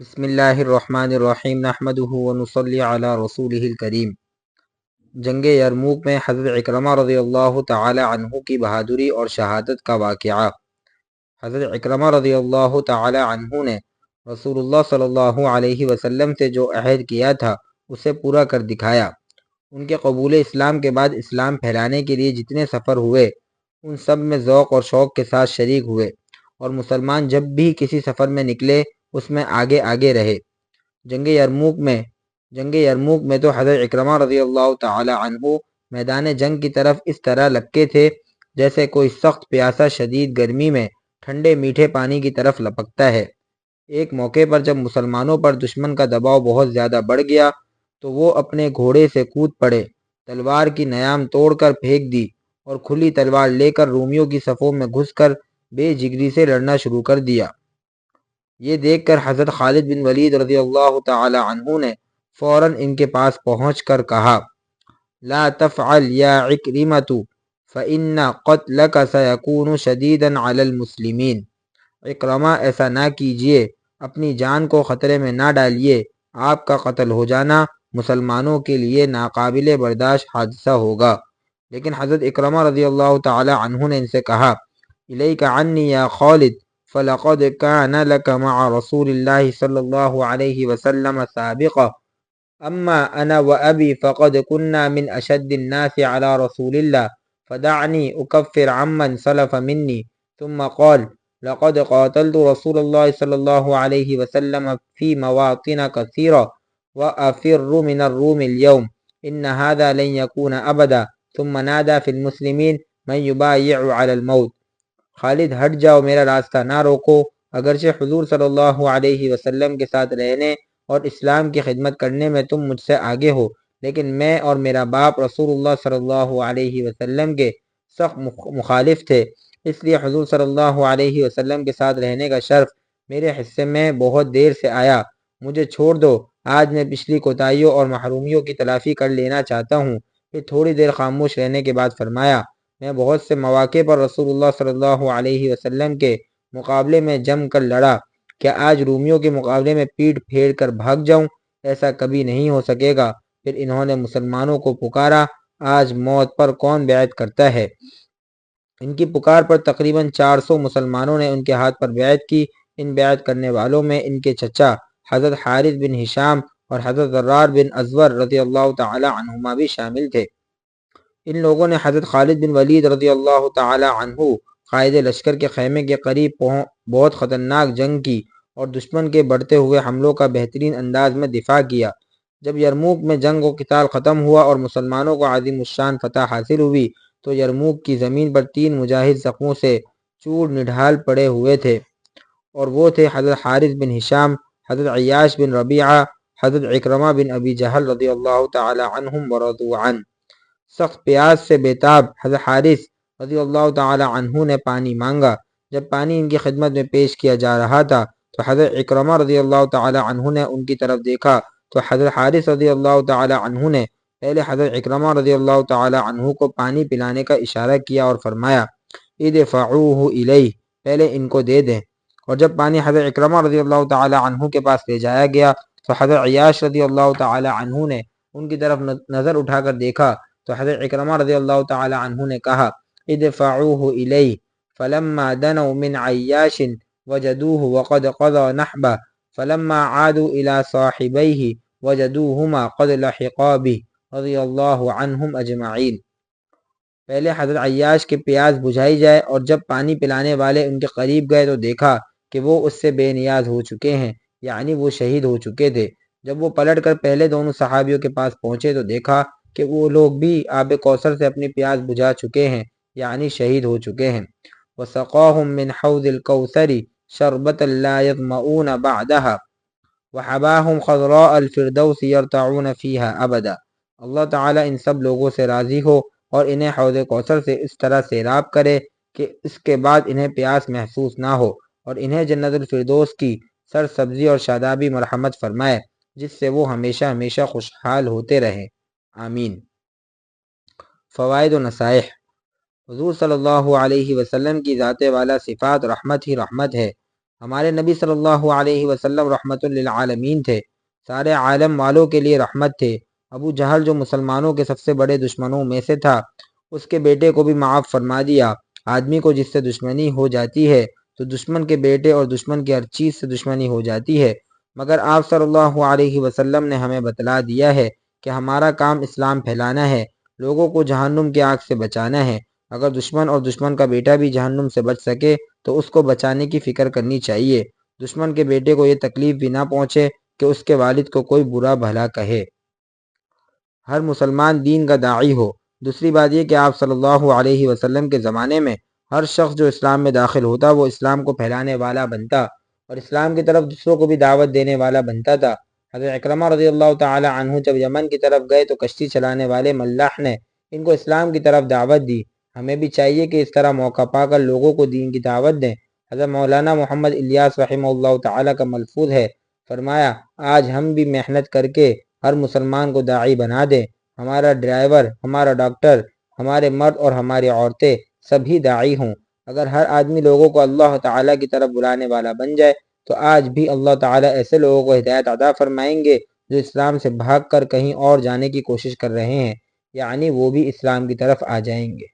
بسم اللہ الرحمن الرحیم، نحمدہ ونصلی علی رسول الکریم۔ جنگ یرموک میں حضرت اکرمہ رضی اللہ تعالی عنہ کی بہادری اور شہادت کا واقعہ۔ حضرت اکرمہ رضی اللہ تعالی عنہ نے رسول اللہ صلی اللہ علیہ وسلم سے جو عہد کیا تھا، اسے پورا کر دکھایا۔ ان کے قبول اسلام کے بعد اسلام پھیلانے کے لیے جتنے سفر ہوئے، ان سب میں ذوق اور شوق کے ساتھ شریک ہوئے۔ اور مسلمان جب بھی کسی سفر میں نکلے اس میں آگے آگے رہے۔ جنگ یرموک میں، جنگ یرموک میں تو حضرت اکرمہ رضی اللہ تعالی عنہ میدان جنگ کی طرف اس طرح لپکے تھے جیسے کوئی سخت پیاسا شدید گرمی میں ٹھنڈے میٹھے پانی کی طرف لپکتا ہے۔ ایک موقع پر جب مسلمانوں پر دشمن کا دباؤ بہت زیادہ بڑھ گیا تو وہ اپنے گھوڑے سے کود پڑے، تلوار کی نیام توڑ کر پھینک دی اور کھلی تلوار لے کر رومیوں کی صفوں میں گھس کر بے جگری سے لڑنا شروع کر دیا۔ یہ دیکھ کر حضرت خالد بن ولید رضی اللہ تعالی عنہ نے فوراً ان کے پاس پہنچ کر کہا، لا تفعل یا عکرمت فإن قتلک سیکون شدیدا علی المسلمین۔ اکرمہ، ایسا نہ کیجیے، اپنی جان کو خطرے میں نہ ڈالیے، آپ کا قتل ہو جانا مسلمانوں کے لیے ناقابل برداشت حادثہ ہوگا۔ لیکن حضرت اکرمہ رضی اللہ تعالی عنہ نے ان سے کہا، الیک عنی یا خالد فلقد كان لك مع رسول الله صلى الله عليه وسلم سابقا. أما أنا وأبي فقد كنا من أشد الناس على رسول الله. فدعني أكفر عمن سلف مني. ثم قال لقد قاتلت رسول الله صلى الله عليه وسلم في مواطن كثيرة وأفر من الروم اليوم. إن هذا لن يكون أبدا. ثم نادى في المسلمين من يبايع على الموت. خالد، ہٹ جاؤ، میرا راستہ نہ روکو۔ اگرچہ حضور صلی اللہ علیہ وسلم کے ساتھ رہنے اور اسلام کی خدمت کرنے میں تم مجھ سے آگے ہو، لیکن میں اور میرا باپ رسول اللہ صلی اللہ علیہ وسلم کے سخت مخالف تھے۔ اس لیے حضور صلی اللہ علیہ وسلم کے ساتھ رہنے کا شرف میرے حصے میں بہت دیر سے آیا۔ مجھے چھوڑ دو، آج میں پچھلی کوتاہیوں اور محرومیوں کی تلافی کر لینا چاہتا ہوں۔ پھر تھوڑی دیر خاموش رہنے کے بعد فرمایا میں بہت سے مواقع پر رسول اللہ صلی اللہ علیہ وسلم کے مقابلے میں جم کر لڑا کیا آج رومیوں کے مقابلے میں پیٹ پھیر کر بھاگ جاؤں، ایسا کبھی نہیں ہو سکے گا۔ پھر انہوں نے مسلمانوں کو پکارا، آج موت پر کون بیعت کرتا ہے؟ ان کی پکار پر تقریباً چار سو مسلمانوں نے ان کے ہاتھ پر بیعت کی۔ ان بیعت کرنے والوں میں ان کے چچا حضرت حارث بن ہشام اور حضرت ضرار بن ازور رضی اللہ تعالی عنہما بھی شامل تھے۔ ان لوگوں نے حضرت خالد بن ولید رضی اللہ تعالی عنہ، قائد لشکر کے خیمے کے قریب بہت خطرناک جنگ کی اور دشمن کے بڑھتے ہوئے حملوں کا بہترین انداز میں دفاع کیا۔ جب یرموک میں جنگ و قتال ختم ہوا اور مسلمانوں کو عظیم الشان فتح حاصل ہوئی، تو یرموک کی زمین پر تین مجاہد زخموں سے چور نڈھال پڑے ہوئے تھے۔ اور وہ تھے حضرت حارث بن ہشام، حضرت عیاش بن ربیعہ، حضرت اکرمہ بن ابی جہل رضی اللہ تعالی عنہم ورضوعن سخت پیاز سے بیتاب حضرت حارث رضی اللہ تعالی عنہ نے پانی مانگا۔ جب پانی ان کی خدمت میں پیش کیا جا رہا تھا تو حضرت اکرمہ رضی اللہ تعالی عنہ نے ان کی طرف دیکھا۔ تو حضرت حارث رضی اللہ تعالی عنہ نے پہلے حضرت اکرمہ رضی اللہ تعالی عنہ کو پانی پلانے کا اشارہ کیا اور فرمایا، ادفعوه الیہ، پہلے ان کو دے دیں۔ اور جب پانی حضرت اکرمہ رضی اللہ تعالی عنہ کے پاس لے جایا گیا تو حضرت عیاش رضی اللہ تعالی عنہ نے ان کی طرف نظر اٹھا کر دیکھا۔ تو حضرت اکرمہ رضی اللہ تعالی عنہ نے کہا، ادفعوه الی فلما دنوا من عیاش وجدوه وقد قضى نحبه، فلما عادوا الى صاحبيه وجدوهما قد لحقا به رضی اللہ عنہم اجمعین۔ پہلے حضرت عیاش کے پیاز بجھائی جائے اور جب پانی پلانے والے ان کے قریب گئے تو دیکھا کہ وہ اس سے بے نیاز ہو چکے ہیں یعنی وہ شہید ہو چکے تھے۔ جب وہ پلٹ کر پہلے دونوں صحابیوں کے پاس پہنچے تو دیکھا کہ وہ لوگ بھی آب کوثر سے اپنی پیاز بجھا چکے ہیں یعنی شہید ہو چکے ہیں۔ وسقاهم من حوض الكوثر شربت لا يظمؤون بعدها وحباهم خضراء الفردوس يرتعون فيها ابدا اللہ تعالی ان سب لوگوں سے راضی ہو اور انہیں حوض کوثر سے اس طرح سیراب کرے کہ اس کے بعد انہیں پیاس محسوس نہ ہو اور انہیں جنت الفردوس کی سر سبزی اور شادابی مرحمت فرمائے، جس سے وہ ہمیشہ ہمیشہ خوشحال ہوتے رہیں۔ آمین۔ فوائد و نصائح۔ حضور صلی اللہ علیہ وسلم کی ذات والا صفات رحمت ہی رحمت ہے۔ ہمارے نبی صلی اللہ علیہ وسلم رحمۃ للعالمین تھے۔ سارے عالم والوں کے لیے رحمت تھے۔ ابو جہل جو مسلمانوں کے سب سے بڑے دشمنوں میں سے تھا، اس کے بیٹے کو بھی معاف فرما دیا۔ آدمی کو جس سے دشمنی ہو جاتی ہے، تو دشمن کے بیٹے اور دشمن کی ہر چیز سے دشمنی ہو جاتی ہے۔ مگر آپ صلی اللہ علیہ وسلم نے ہمیں بتلا دیا ہے کہ ہمارا کام اسلام پھیلانا ہے، لوگوں کو جہنم کی آگ سے بچانا ہے۔ اگر دشمن اور دشمن کا بیٹا بھی جہنم سے بچ سکے، تو اس کو بچانے کی فکر کرنی چاہیے۔ دشمن کے بیٹے کو یہ تکلیف بھی نہ پہنچے کہ اس کے والد کو کوئی برا بھلا کہے۔ ہر مسلمان دین کا داعی ہو۔ دوسری بات یہ کہ آپ صلی اللہ علیہ وسلم کے زمانے میں ہر شخص جو اسلام میں داخل ہوتا، وہ اسلام کو پھیلانے والا بنتا اور اسلام کی طرف دوسروں کو بھی دعوت دینے والا بنتا تھا۔ حضرت اکرمہ رضی اللہ تعالی عنہ جب یمن کی طرف گئے تو کشتی چلانے والے ملاح نے ان کو اسلام کی طرف دعوت دی۔ ہمیں بھی چاہیے کہ اس طرح موقع پا کر لوگوں کو دین کی دعوت دیں۔ حضرت مولانا محمد الیاس رحمہ اللہ تعالی کا ملفوظ ہے۔ فرمایا، آج ہم بھی محنت کر کے ہر مسلمان کو داعی بنا دیں۔ ہمارا ڈرائیور، ہمارا ڈاکٹر، ہمارے مرد اور ہماری عورتیں سبھی داعی ہوں۔ اگر ہر آدمی لوگوں کو اللہ تعالیٰ کی طرف بلانے والا بن جائے تو آج بھی اللہ تعالیٰ ایسے لوگوں کو ہدایت عطا فرمائیں گے جو اسلام سے بھاگ کر کہیں اور جانے کی کوشش کر رہے ہیں یعنی وہ بھی اسلام کی طرف آ جائیں گے۔